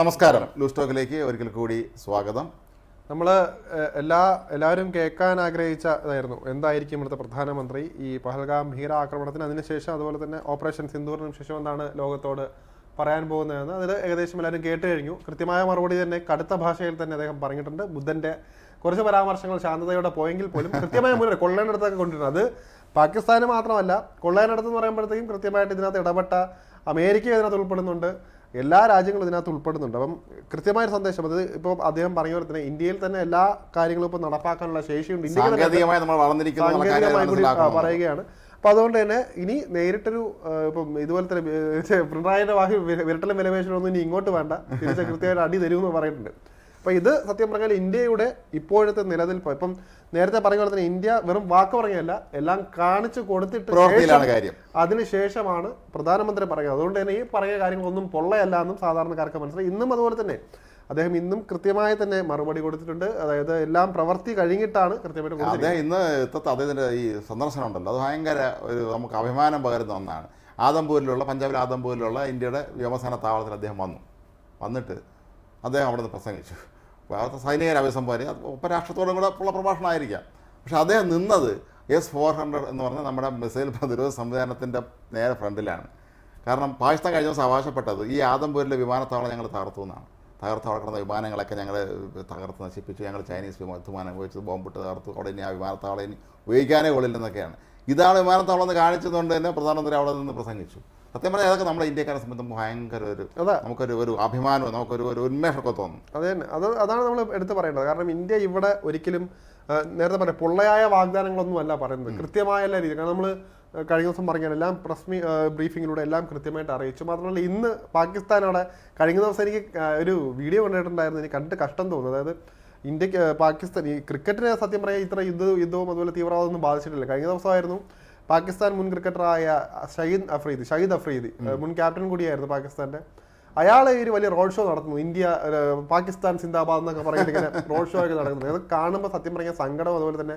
നമസ്കാരം. ലൂസ് ടോക്കിലേക്ക് ഒരിക്കൽ കൂടി സ്വാഗതം. നമ്മൾ എല്ലാ എല്ലാവരും കേൾക്കാൻ ആഗ്രഹിച്ച ഇതായിരുന്നു എന്തായിരിക്കും ഇവിടുത്തെ പ്രധാനമന്ത്രി ഈ പഹൽഗാം ഭീകര ആക്രമണത്തിന്? അതിനുശേഷം അതുപോലെ തന്നെ ഓപ്പറേഷൻ സിന്ദൂറിനും ശേഷം എന്താണ് ലോകത്തോട് പറയാൻ പോകുന്നതെന്ന് അതിൽ ഏകദേശം എല്ലാവരും കേട്ട് കഴിഞ്ഞു. കൃത്യമായ മറുപടി തന്നെ കടുത്ത ഭാഷയിൽ തന്നെ അദ്ദേഹം പറഞ്ഞിട്ടുണ്ട്. ബുദ്ധന്റെ കുറച്ച് പരാമർശങ്ങൾ ശാന്തതയോടെ പോയെങ്കിൽ പോലും കൃത്യമായ മുന്നേ കൊള്ളേണ്ടടുത്തൊക്കെ കൊണ്ടിരുന്നത് അത് പാകിസ്ഥാന് മാത്രമല്ല കൊള്ളേനടുത്ത് എന്ന് പറയുമ്പോഴത്തേക്കും കൃത്യമായിട്ട് ഇതിനകത്ത് ഇടപെട്ട അമേരിക്ക ഇതിനകത്ത് ഉൾപ്പെടുന്നുണ്ട്. എല്ലാ രാജ്യങ്ങളും ഇതിനകത്ത് ഉൾപ്പെടുന്നുണ്ട്. അപ്പം കൃത്യമായ സന്ദേശം. അത് ഇപ്പോൾ അദ്ദേഹം പറഞ്ഞ പോലെ തന്നെ ഇന്ത്യയിൽ തന്നെ എല്ലാ കാര്യങ്ങളും ഇപ്പോൾ നടപ്പാക്കാനുള്ള ശേഷിയുണ്ട്. ഇന്ത്യ പറയുകയാണ്. അപ്പോൾ അതുകൊണ്ട് തന്നെ ഇനി നേരിട്ടൊരു ഇപ്പം ഇതുപോലെ തന്നെ പിണറായിയുടെ വാഹി വിരട്ടലും വിലപേശലൊന്നും ഇനി ഇങ്ങോട്ട് വേണ്ട. തിരിച്ച കൃത്യമായിട്ട് അടി തരുമെന്ന് പറഞ്ഞിട്ടുണ്ട്. അപ്പൊ ഇത് സത്യം പറഞ്ഞാൽ ഇന്ത്യയുടെ ഇപ്പോഴത്തെ നിലനിൽപ്പ്. ഇപ്പം നേരത്തെ പറഞ്ഞ പോലെ തന്നെ ഇന്ത്യ വെറും വാക്ക് പറഞ്ഞല്ല എല്ലാം കാണിച്ചു കൊടുത്തിട്ട് കാര്യം. അതിനുശേഷമാണ് പ്രധാനമന്ത്രി പറയുന്നത് അതുകൊണ്ട് തന്നെ ഈ പറഞ്ഞ കാര്യങ്ങളൊന്നും പൊള്ളയല്ല എന്നും സാധാരണക്കാർക്ക് മനസ്സിലായി. ഇന്നും അതുപോലെ തന്നെ അദ്ദേഹം ഇന്നും കൃത്യമായി തന്നെ മറുപടി കൊടുത്തിട്ടുണ്ട്. അതായത് എല്ലാം പ്രവർത്തി കഴിഞ്ഞിട്ടാണ് കൃത്യമായിട്ട് അദ്ദേഹം ഇന്ന് ഇത്തത്തെ അദ്ദേഹത്തിന്റെ ഈ സന്ദർശനം ഉണ്ടല്ലോ. അത് ഭയങ്കര ഒരു നമുക്ക് അഭിമാനം പകരുന്ന ഒന്നാണ്. ആദംപൂരിലുള്ള പഞ്ചാബിലെ ആദംപൂരിലുള്ള ഇന്ത്യയുടെ വ്യോമസേന താവളത്തിൽ അദ്ദേഹം വന്നു. വന്നിട്ട് അദ്ദേഹം അവിടെ നിന്ന് പ്രസംഗിച്ചു. അവിടുത്തെ സൈനികരെ അഭിസംബോധന അത് ഉപരാഷ്ട്രത്തോടും കൂടെ ഉള്ള പ്രഭാഷണമായിരിക്കാം. പക്ഷേ അദ്ദേഹം നിന്നത് എസ് ഫോർ ഹൺഡ്രഡ് എന്ന് പറഞ്ഞ നമ്മുടെ മിസൈൽ പ്രതിരോധ സംവിധാനത്തിന്റെ നേരെ ഫ്രണ്ടിലാണ്. കാരണം പാകിസ്ഥാൻ കഴിഞ്ഞ ദിവസം അവകാശപ്പെട്ടത് ഈ ആദംപൂരിലെ വിമാനത്താവളം ഞങ്ങൾ തകർത്തു എന്നാണ്. തകർത്ത് അവിടെ വിമാനങ്ങളൊക്കെ ഞങ്ങൾ തകർത്ത് നശിപ്പിച്ചു. ഞങ്ങൾ ചൈനീസ് വിമാന വിമാനം ഉപയോഗിച്ച് ബോംബിട്ട് തകർത്തു. അവിടെ ഇനി ആ വിമാനത്താവളം ഇനി ഉപയോഗിക്കാനേ കൊള്ളില്ലെന്നൊക്കെയാണ് ഇതാണ് വിമാനത്താവളം എന്ന് കാണിച്ചതുകൊണ്ട് തന്നെ പ്രധാനമന്ത്രി അവിടെ നിന്ന് പ്രസംഗിച്ചു. സത്യം പറഞ്ഞാൽ അതൊക്കെ നമ്മുടെ ഇന്ത്യക്കാരെ സംബന്ധം ഭയങ്കര ഒരു അതാ. നമുക്കൊരു ഒരു അഭിമാനവും നമുക്കൊരു ഒരു ഉന്മേഷമൊക്കെ തോന്നും. അത് തന്നെ. അത് അതാണ് നമ്മൾ എടുത്തു പറയേണ്ടത്. കാരണം ഇന്ത്യ ഇവിടെ ഒരിക്കലും നേരത്തെ പറയാം പൊള്ളയായ വാഗ്ദാനങ്ങളൊന്നും അല്ല പറയുന്നത്. കൃത്യമായ എല്ലാ രീതി കാരണം നമ്മൾ കഴിഞ്ഞ ദിവസം പറഞ്ഞാൽ എല്ലാം പ്രസ് മീ ബ്രീഫിങ്ങിലൂടെ എല്ലാം കൃത്യമായിട്ട് അറിയിച്ചു. മാത്രമല്ല ഇന്ന് പാകിസ്ഥാൻ അവിടെ കഴിഞ്ഞ ദിവസം എനിക്ക് ഒരു വീഡിയോ കണ്ടിട്ടുണ്ടായിരുന്നു. എനിക്ക് കണ്ടിട്ട് കഷ്ടം തോന്നുന്നു. അതായത് ഇന്ത്യയ്ക്ക് പാകിസ്ഥാൻ ഈ ക്രിക്കറ്റിനെ സത്യം പറയാൻ ഇത്ര യുദ്ധ യുദ്ധവും അതുപോലെ തീവ്രവാദമൊന്നും ബാധിച്ചിട്ടില്ല. കഴിഞ്ഞ ദിവസമായിരുന്നു പാകിസ്ഥാൻ മുൻ ക്രിക്കറ്ററായ ഷഹീദ് അഫ്രീദി ഷഹീദ് അഫ്രീദി മുൻ ക്യാപ്റ്റൻ കൂടിയായിരുന്നു പാകിസ്ഥാന്റെ. അയാൾ ഈ ഒരു വലിയ റോഡ് ഷോ നടത്തുന്നു. ഇന്ത്യ പാകിസ്ഥാൻ സിന്ദാബാദ് എന്നൊക്കെ പറഞ്ഞിട്ട് ഇങ്ങനെ റോഡ് ഷോ ഒക്കെ നടക്കുന്നത് അത് കാണുമ്പോൾ സത്യം പറഞ്ഞാൽ സങ്കടം അതുപോലെ തന്നെ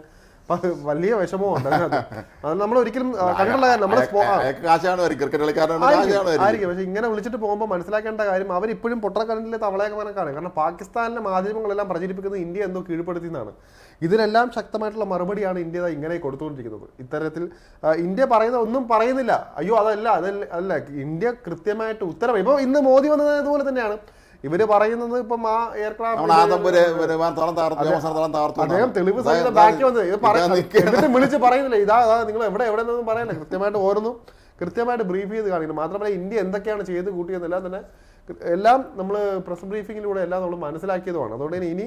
വലിയ വിഷമമുണ്ട് അത്. നമ്മൾ ഒരിക്കലും കണ്ടുള്ള കണ്ടിട്ടുള്ള കാര്യം നമ്മുടെ കാശാണ് ക്രിക്കറ്റ് കളിക്കാരനാണ് പക്ഷെ ഇങ്ങനെ വിളിച്ചിട്ട് പോകുമ്പോൾ മനസ്സിലാക്കേണ്ട കാര്യം അവരിപ്പോഴും പൊട്ടക്കടലിലെ തവളയൊക്കെ കണക്കാണ് കാരണം പാകിസ്ഥാനിലെ മാധ്യമങ്ങളെല്ലാം പ്രചരിപ്പിക്കുന്നത് ഇന്ത്യ എന്തോ കീഴ്പ്പെടുത്തി എന്നാണ് ഇതിനെല്ലാം ശക്തമായിട്ടുള്ള മറുപടിയാണ് ഇന്ത്യ ഇങ്ങനെ കൊടുത്തുകൊണ്ടിരിക്കുന്നത്. ഇത്തരത്തിൽ ഇന്ത്യ പറയുന്ന ഒന്നും പറയുന്നില്ല. അയ്യോ അതല്ല അതല്ല അല്ല ഇന്ത്യ കൃത്യമായിട്ട് ഉത്തരവ്. ഇപ്പോൾ ഇന്ന് മോദി വന്നത് അതുപോലെ തന്നെയാണ്. ഇവർ പറയുന്നത് ഇപ്പം ആ എയർക്രാഫ്റ്റ് അദ്ദേഹം. തെളിവ് സഹിതം ബാക്കി വന്നത്. ഇത്. എന്നിട്ട് വിളിച്ച് പറയുന്നില്ല. ഇതാ നിങ്ങൾ എവിടെ എവിടെ നിന്നും പറയുന്നില്ല കൃത്യമായിട്ട് ഓരോന്നും കൃത്യമായിട്ട് ബ്രീഫ് ചെയ്ത് കാണിക്കുന്നു മാത്രമല്ല ഇന്ത്യ എന്തൊക്കെയാണ് ചെയ്ത് കൂട്ടിയതെല്ലാം തന്നെ എല്ലാം നമ്മൾ പ്രസ് ബ്രീഫിങ്ങിലൂടെ എല്ലാം നമ്മൾ മനസ്സിലാക്കിയതുമാണ്. അതുകൊണ്ട് തന്നെ ഇനി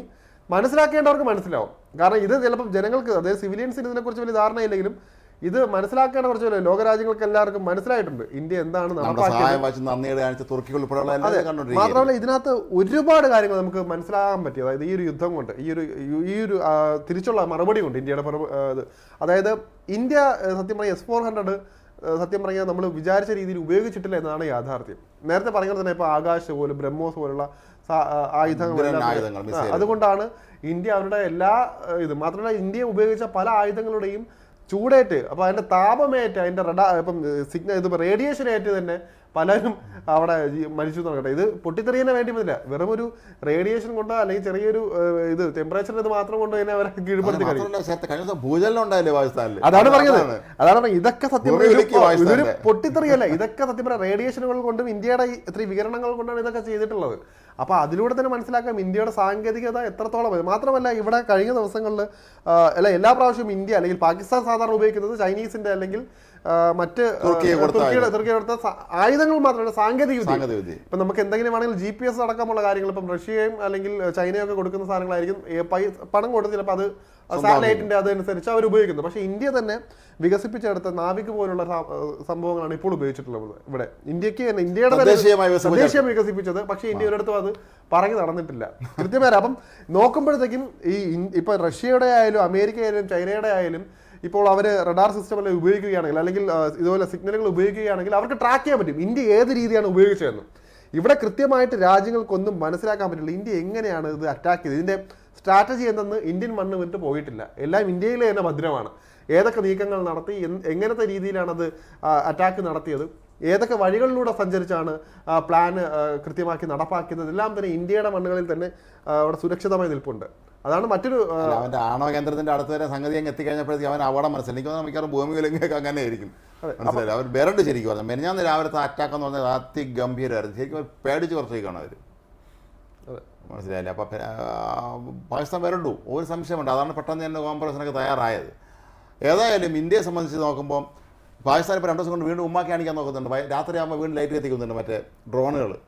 മനസ്സിലാക്കേണ്ടവർക്ക് മനസ്സിലാവും. കാരണം ഇത് ചിലപ്പോൾ ജനങ്ങൾക്ക് അതായത് സിവിലിയൻസിന് ഇതിനെക്കുറിച്ച് വലിയ ധാരണയില്ലെങ്കിലും ഇത് മനസ്സിലാക്കേണ്ട കുറച്ച് ലോകരാജ്യങ്ങൾക്ക് എല്ലാവർക്കും മനസ്സിലായിട്ടുണ്ട്. ഇന്ത്യ എന്താണ് മാത്രമല്ല ഇതിനകത്ത് ഒരുപാട് കാര്യങ്ങൾ നമുക്ക് മനസ്സിലാകാൻ പറ്റി. അതായത് ഈ ഒരു യുദ്ധം കൊണ്ട് ഈ ഒരു ഈ ഒരു തിരിച്ചുള്ള മറുപടി കൊണ്ട് ഇന്ത്യയുടെ അതായത് ഇന്ത്യ സത്യം പറഞ്ഞാൽ എസ് ഫോർ ഹൺഡ്രഡ് സത്യം പറഞ്ഞാൽ നമ്മൾ വിചാരിച്ച രീതിയിൽ ഉപയോഗിച്ചിട്ടില്ല എന്നതാണ് യാഥാർത്ഥ്യം. നേരത്തെ പറഞ്ഞത് തന്നെ ഇപ്പോൾ ആകാശ് പോലും ബ്രഹ്മോസ് പോലുള്ള ആയുധങ്ങൾ അതുകൊണ്ടാണ് ഇന്ത്യ അവരുടെ എല്ലാ ഇത്. മാത്രമല്ല ഇന്ത്യ ഉപയോഗിച്ച പല ആയുധങ്ങളുടെയും ചൂടേറ്റ്. അപ്പൊ അതിന്റെ താപമേറ്റ് അതിന്റെ റഡാ ഇപ്പം സിഗ്നൽ ഇത് റേഡിയേഷൻ ഏറ്റ് തന്നെ പലരും അവിടെ മരിച്ചു നടക്കട്ടെ ഇത് പൊട്ടിത്തെറിയാൻ വേണ്ടി വന്നില്ല. വെറും ഒരു റേഡിയേഷൻ കൊണ്ടോ അല്ലെങ്കിൽ ചെറിയൊരു ഇത് ടെമ്പറേച്ചർ ഇത് മാത്രം കൊണ്ട് തന്നെ അവരെ കീഴ്പ്പെടുത്തി കഴിഞ്ഞ ഭൂചലനം ഉണ്ടായില്ലേ പാകിസ്ഥാനിൽ അതാണ് പറഞ്ഞത്. അതാണ്. പറഞ്ഞത്. ഇതൊക്കെ സത്യം ഇതൊരു- പൊട്ടിത്തെറിയല്ല. ഇതൊക്കെ സത്യം പറയാം റേഡിയേഷനുകൾ കൊണ്ടും ഇന്ത്യയുടെ ഇത്രയും വികരണങ്ങൾ കൊണ്ടാണ് ഇതൊക്കെ ചെയ്തിട്ടുള്ളത്. അപ്പൊ അതിലൂടെ തന്നെ മനസ്സിലാക്കാം ഇന്ത്യയുടെ സാങ്കേതികത എത്രത്തോളം മാത്രമല്ല ഇവിടെ കഴിഞ്ഞ ദിവസങ്ങളിൽ അല്ല എല്ലാ പ്രാവശ്യവും ഇന്ത്യ അല്ലെങ്കിൽ പാകിസ്ഥാൻ സാധാരണ ഉപയോഗിക്കുന്നത് ചൈനീസിന്റെ അല്ലെങ്കിൽ മറ്റ് തുർക്കിയുടെ തുർക്കിയെ കൊടുത്ത ആയുധങ്ങൾ മാത്രമല്ല സാങ്കേതിക വിദ്യ. ഇപ്പം നമുക്ക് എന്തെങ്കിലും വേണമെങ്കിൽ ജി പി എസ് അടക്കമുള്ള കാര്യങ്ങൾ ഇപ്പം റഷ്യയും അല്ലെങ്കിൽ ചൈനയൊക്കെ കൊടുക്കുന്ന സാധനങ്ങളായിരിക്കും പണം കൊടുത്ത് ചിലപ്പോൾ അത് സാറ്റലൈറ്റിന്റെ അതനുസരിച്ച് അവർ ഉപയോഗിക്കുന്നു. പക്ഷെ ഇന്ത്യ തന്നെ വികസിപ്പിച്ചെടുത്ത നാവിക് പോലുള്ള സംഭവങ്ങളാണ് ഇപ്പോൾ ഉപയോഗിച്ചിട്ടുള്ളത് ഇവിടെ. ഇന്ത്യയ്ക്ക് തന്നെ ഇന്ത്യയുടെ ദേശീയം തദ്ദേശീയം വികസിപ്പിച്ചത്. പക്ഷേ ഇന്ത്യ ഒരിടത്തും അത് പറഞ്ഞു നടന്നിട്ടില്ല. കൃത്യമായി അപ്പം നോക്കുമ്പോഴത്തേക്കും ഈ ഇപ്പൊ റഷ്യയുടെ ആയാലും അമേരിക്ക ആയാലും ചൈനയുടെ ആയാലും ഇപ്പോൾ അവർ റഡാർ സിസ്റ്റം എല്ലാം ഉപയോഗിക്കുകയാണെങ്കിൽ അല്ലെങ്കിൽ ഇതുപോലെ സിഗ്നലുകൾ ഉപയോഗിക്കുകയാണെങ്കിൽ അവർക്ക് ട്രാക്ക് ചെയ്യാൻ പറ്റും. ഇന്ത്യ ഏത് രീതിയാണ് ഉപയോഗിച്ചതെന്ന്. ഇവിടെ കൃത്യമായിട്ട് രാജ്യങ്ങൾക്കൊന്നും മനസ്സിലാക്കാൻ പറ്റില്ല. ഇന്ത്യ എങ്ങനെയാണ് ഇത് അറ്റാക്ക് ചെയ്തത്? ഇതിന്റെ സ്ട്രാറ്റജി എന്തെന്ന് ഇന്ത്യൻ മണ്ണ് വിട്ട് പോയിട്ടില്ല. എല്ലാം ഇന്ത്യയിലെ തന്നെ ഭദ്രമാണ്. ഏതൊക്കെ നീക്കങ്ങൾ നടത്തി എങ്ങനത്തെ രീതിയിലാണത് അറ്റാക്ക് നടത്തിയത് ഏതൊക്കെ വഴികളിലൂടെ സഞ്ചരിച്ചാണ് പ്ലാൻ കൃത്യമാക്കി നടപ്പാക്കുന്നത് എല്ലാം തന്നെ ഇന്ത്യയുടെ മണ്ണുകളിൽ തന്നെ അവിടെ സുരക്ഷിതമായി നിൽപ്പുണ്ട്. അതാണ് മറ്റൊരു അവന്റെ അവന്റെ ആണവ കേന്ദ്രത്തിന്റെ അടുത്ത് വരെ സംഗതി അങ്ങ് എത്തിക്കഴിഞ്ഞപ്പോഴത്തേക്ക് അവൻ അപകടം മനസ്സിലായി. എനിക്ക് മിക്കവാറും ഭൂമി വിലങ്ങൊക്കെ അങ്ങനെ ആയിരിക്കും. മനസ്സിലായി അവർ ബെരണ്ട് ശരിക്കും പറഞ്ഞു. മെനഞ്ഞാന്ന് രാവിലത്തെ അറ്റാക്ക് എന്ന് പറഞ്ഞാൽ അതിഗംഭീരമായിരുന്നു. ശരിക്കും പേടിച്ച് കുറച്ചേക്കാണ് അവർ. മനസ്സിലായില്ല? അപ്പം പാകിസ്ഥാൻ വരണ്ടു ഒരു സംശയമുണ്ട്. അതാണ് പെട്ടെന്ന് തന്നെ കോൺഗ്രസിനൊക്കെ തയ്യാറായത്. ഏതായാലും ഇന്ത്യയെ സംബന്ധിച്ച് നോക്കുമ്പോൾ പാകിസ്ഥാൻ ഇപ്പോൾ രണ്ട് ദിവസം കൊണ്ട് വീണ്ടും ഉമ്മാക്കി കാണിക്കാൻ നോക്കുന്നുണ്ട്. രാത്രിയാകുമ്പോൾ വീണ്ടും ലൈറ്റ് എത്തിക്കുന്നുണ്ട് മറ്റേ ഡ്രോണുകൾ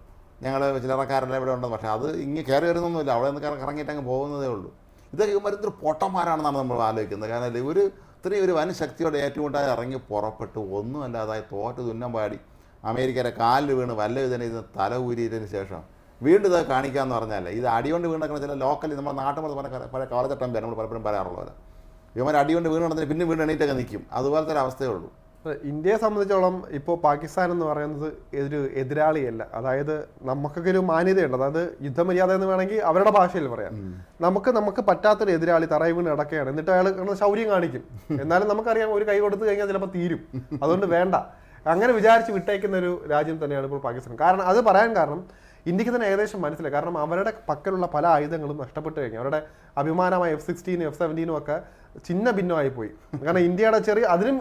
ഞങ്ങൾ ചിലറക്കാരെല്ലാം ഇവിടെ ഉണ്ടെന്ന്. പക്ഷേ അത് ഇങ്ങനെ കയറി വരുന്നൊന്നുമില്ല. അവിടെ നിന്ന് കറ- കറങ്ങിയിട്ട് അങ്ങ് പോകുന്നതേ ഉള്ളൂ. ഇതൊക്കെ മരുന്നൊരു പൊട്ടന്മാരാണെന്നാണ് നമ്മൾ ആലോചിക്കുന്നത്. കാരണം ഇവർ ഇത്രയും ഒരു വൻ ശക്തിയോടെ ഏറ്റുമുട്ടാതെ ഇറങ്ങി പുറപ്പെട്ട്. ഒന്നുമല്ലാതായി തോറ്റ് തുന്നം പാടി. അമേരിക്കയുടെ കാലിൽ വീണ് വല്ല ഇതിനെ ഇത് തല ഊരിയതിന് ശേഷം വീണ്ടും ഇത് കാണിക്കാന്ന് പറഞ്ഞാൽ ഇത് അടികൊണ്ട് കിടക്കുന്ന ചില ലോക്കലി നമ്മുടെ നാട്ടിൽ പല പല കാലഘട്ടം പേര് നമ്മൾ പലപ്പോഴും പറയാറുള്ളത്. ഇവന്മാർ അടികൊണ്ട് വീണ് കിടന്നിട്ട് പിന്നെ വീണ്ടും എണീറ്റൊക്കെ നിൽക്കും അതുപോലത്തെ ഒരു അവസ്ഥയേ ഉള്ളൂ. ഇന്ത്യയെ സംബന്ധിച്ചോളം ഇപ്പോൾ പാകിസ്ഥാൻ എന്ന് പറയുന്നത് ഒരു എതിരാളിയല്ല. അതായത് നമുക്കൊക്കെ ഒരു മാന്യതയുണ്ട്. അതായത് യുദ്ധമര്യാദ എന്ന് വേണമെങ്കിൽ അവരുടെ ഭാഷയിൽ പറയാം. നമുക്ക് നമുക്ക് പറ്റാത്തൊരു എതിരാളി തറയിൽ വീണ് കിടക്കുകയാണ്. എന്നിട്ട് അയാൾ ശൗര്യം കാണിക്കും. എന്നാലും നമുക്കറിയാം ഒരു കൈ കൊടുത്തു കഴിഞ്ഞാൽ ചിലപ്പോൾ തീരും. അതുകൊണ്ട് വേണ്ട. അങ്ങനെ വിചാരിച്ച് വിട്ടേക്കുന്ന ഒരു രാജ്യം തന്നെയാണ് ഇപ്പോൾ പാകിസ്ഥാൻ. കാരണം അത് പറയാൻ കാരണം ഇന്ത്യയ്ക്ക് തന്നെ ഏകദേശം മനസ്സിലായി. കാരണം അവരുടെ പക്കലുള്ള പല ആയുധങ്ങളും നഷ്ടപ്പെട്ടു കഴിഞ്ഞു. അവരുടെ അഭിമാനമായ എഫ് സിക്സ്റ്റീനും എഫ് സെവന്റീനും ഒക്കെ ചിന്ന ഭിന്നമായി പോയി. കാരണം ഇന്ത്യയുടെ ചെറിയ അതിനും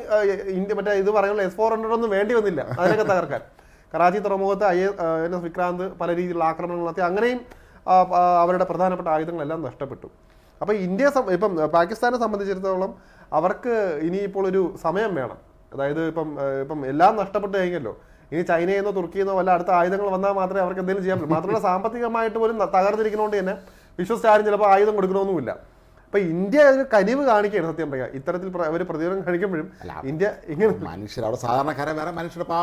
ഇന്ത്യ മറ്റേ ഇത് പറയാനുള്ള എസ് ഫോർ ഹൺഡ്രഡ് ഒന്നും വേണ്ടി വന്നില്ല അതിനൊക്കെ തകർക്കാൻ. കറാച്ചി തുറമുഖത്ത് ഐ എൻ എസ് വിക്രാന്ത് പല രീതിയിലുള്ള ആക്രമണങ്ങൾ നടത്തി. അങ്ങനെയും അവരുടെ പ്രധാനപ്പെട്ട ആയുധങ്ങളെല്ലാം നഷ്ടപ്പെട്ടു. അപ്പോൾ ഇന്ത്യയെ ഇപ്പം പാകിസ്ഥാനെ സംബന്ധിച്ചിടത്തോളം അവർക്ക് ഇനിയിപ്പോൾ ഒരു സമയം വേണം. അതായത് ഇപ്പം ഇപ്പം എല്ലാം നഷ്ടപ്പെട്ടു കഴിഞ്ഞല്ലോ. ഇനി ചൈനയിൽ നിന്നോ തുർക്കിയിൽ നിന്നോ വല്ല അടുത്ത ആയുധങ്ങൾ വന്നാൽ മാത്രമേ അവർക്ക് എന്തെങ്കിലും ചെയ്യാൻ പറ്റൂ. മാത്രമല്ല സാമ്പത്തികമായിട്ട് പോലും തകർന്നിരിക്കുന്നതുകൊണ്ട് തന്നെ വിശ്വസിച്ചാരും ചിലപ്പോൾ ആയുധം കൊടുക്കണമെന്നുമില്ല അപ്പൊ ഇന്ത്യ ഒരു കനിവ് കാണിക്കുകയാണ് സത്യം പറയാം. ഇത്തരത്തിൽ അവർ പ്രതിരോധം കാണിക്കുമ്പോഴും ഇന്ത്യ ഇങ്ങനെ മനുഷ്യർ അവിടെ സാധാരണക്കാരെ വേറെ മനുഷ്യരുടെ